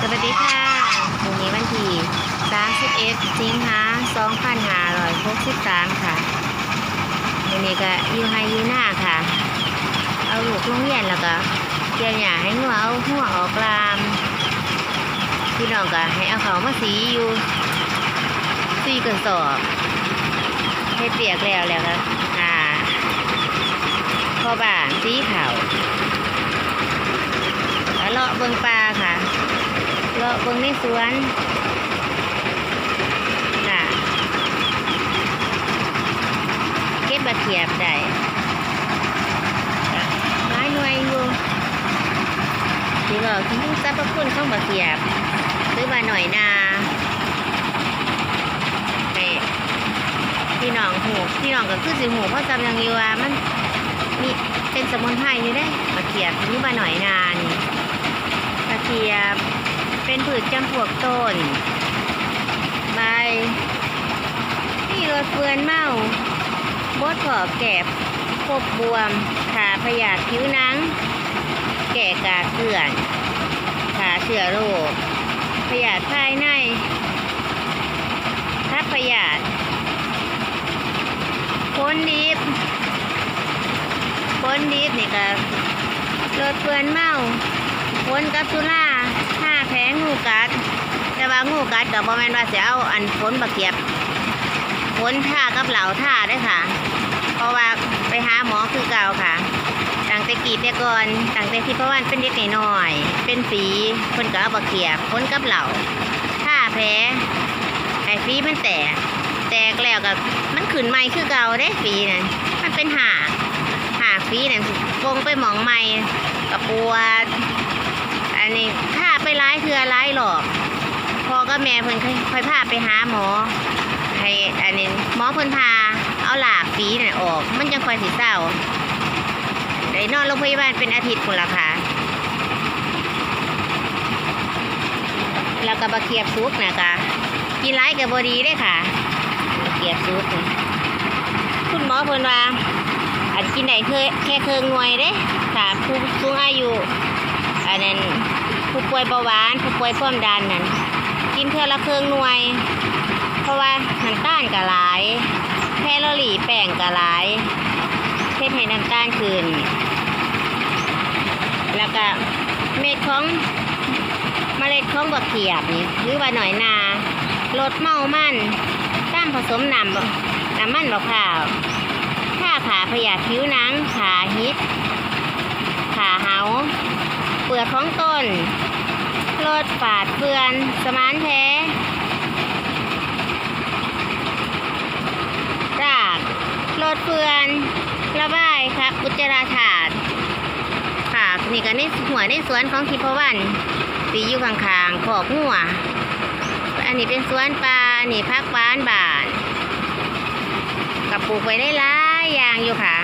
สวัสดีค่ะวันนี้วันที่ 31 สิงหา2563 ค่ะวันนี้ก็อยู่ไฮยูหน้าค่ะ เอาลูกลงเรียนแล้วก็เกี่ยวหญ้าให้งัวเอาหัวออกลาม พี่น้องก็ให้เอาเขามาสีอยู่สีกระสอบเฮ็ดเปียกแล้วแล้วก็อ่าพ่อบ้านสีขาวแล้วเลาะเบิงปลาค่ะ เลาะเบิ่งในสวนค่ะเก็บบัเขียบได้หลายหน่วยอยู่ที่บอกถึงสรรพคุณของบัเขียบหรือว่าหน่อยนาพี่น้องหูพี่น้องก็คือสิหูเพราะจำยังอยู่ว่ามันมีเป็นสมุนไพรอยู่ได้บักเขียบหรือว่าหน่อยนานกระเทียม เป็นผืชจำพวกต้น ใบนี่รถเฟือนเมาบดขอแกบพบบวม ขาพยาธิผิวหนัง แก่กาเกลื่อน ขาเชื้อโรคพยาธิภายในทับพยาธิพ้นดิบพ้นดิบนี่ก็รถเฟือนเมาพ้นกับสุรา แผลงูกัด แต่ว่างูกัดกับบ่แม่นว่าสิเอาอันพ้นบักเกียบพ้นท่ากับเหล่าท่าได้ค่ะ เพราะว่าไปหาหมอคือเก่าค่ะตั้งแต่กีแต่ก่อนตั้งแต่ที่ประวันเป็นเด็กน้อย เป็นฝีเพิ่นก็เอาบักเกียบพ้นกับเหล่าท่าแผลไอ้ฝีมันแตกแตกแล้วก็มันขึ้นใหม่คือเก่าเด้ฝีนั่นมันเป็นหาหาฝีนั่นฟงไปหมองใหม่กับปวด อันนี้ถ้าไปร้ายคือร้ายหรอกพ่อกับ แม่เพิ่นค่อยพาไปหาหมอให้อันนี้หมอเพิ่นพาเอาหลากฝีน่ะออก มันจังค่อยสิเศร้าได้นอนโรงพยาบาลเป็นอาทิตย์พุ่นละค่ะแล้วก็บะเขียบซุปนะคะกินไรกับบดีได้ค่ะบะเขียบซุปนี่คุณหมอเพิ่นว่าอันกินได้เคยแค่เครื่องวยเด้ถ้าผู้สูงอายุอันนั้นผู้ป่วยเบาหวานผู้ป่วยความดันนั่น กินเท่าละเครื่องหน่วย เพราะว่าน้ำตาลก็หลายแคลอรี่แป้งก็หลายเฮ็ดให้น้ำตาลขึ้นแล้วก็เม็ดของเมล็ดของบักเขียบนี่หรือว่าหน่อยนาลดเมามันต้ามผสมน้ำน้ำมันบักพร้าวถ้าขาพยาธิผิวหนังขาฮิตขาเหาเปลือกของต้น ลดฝาดเฟือน สมานแท้รากลดเฟือน ระบายครับอุจจาระถาดค่ะนี่ก็ในหัวในสวนของทิพวันสีอยู่ข้างๆขอกหัว อันนี้เป็นสวนปลาอันนี้พักบ้านบานกับปลูกไว้ได้หลายอย่างอยู่ค่ะ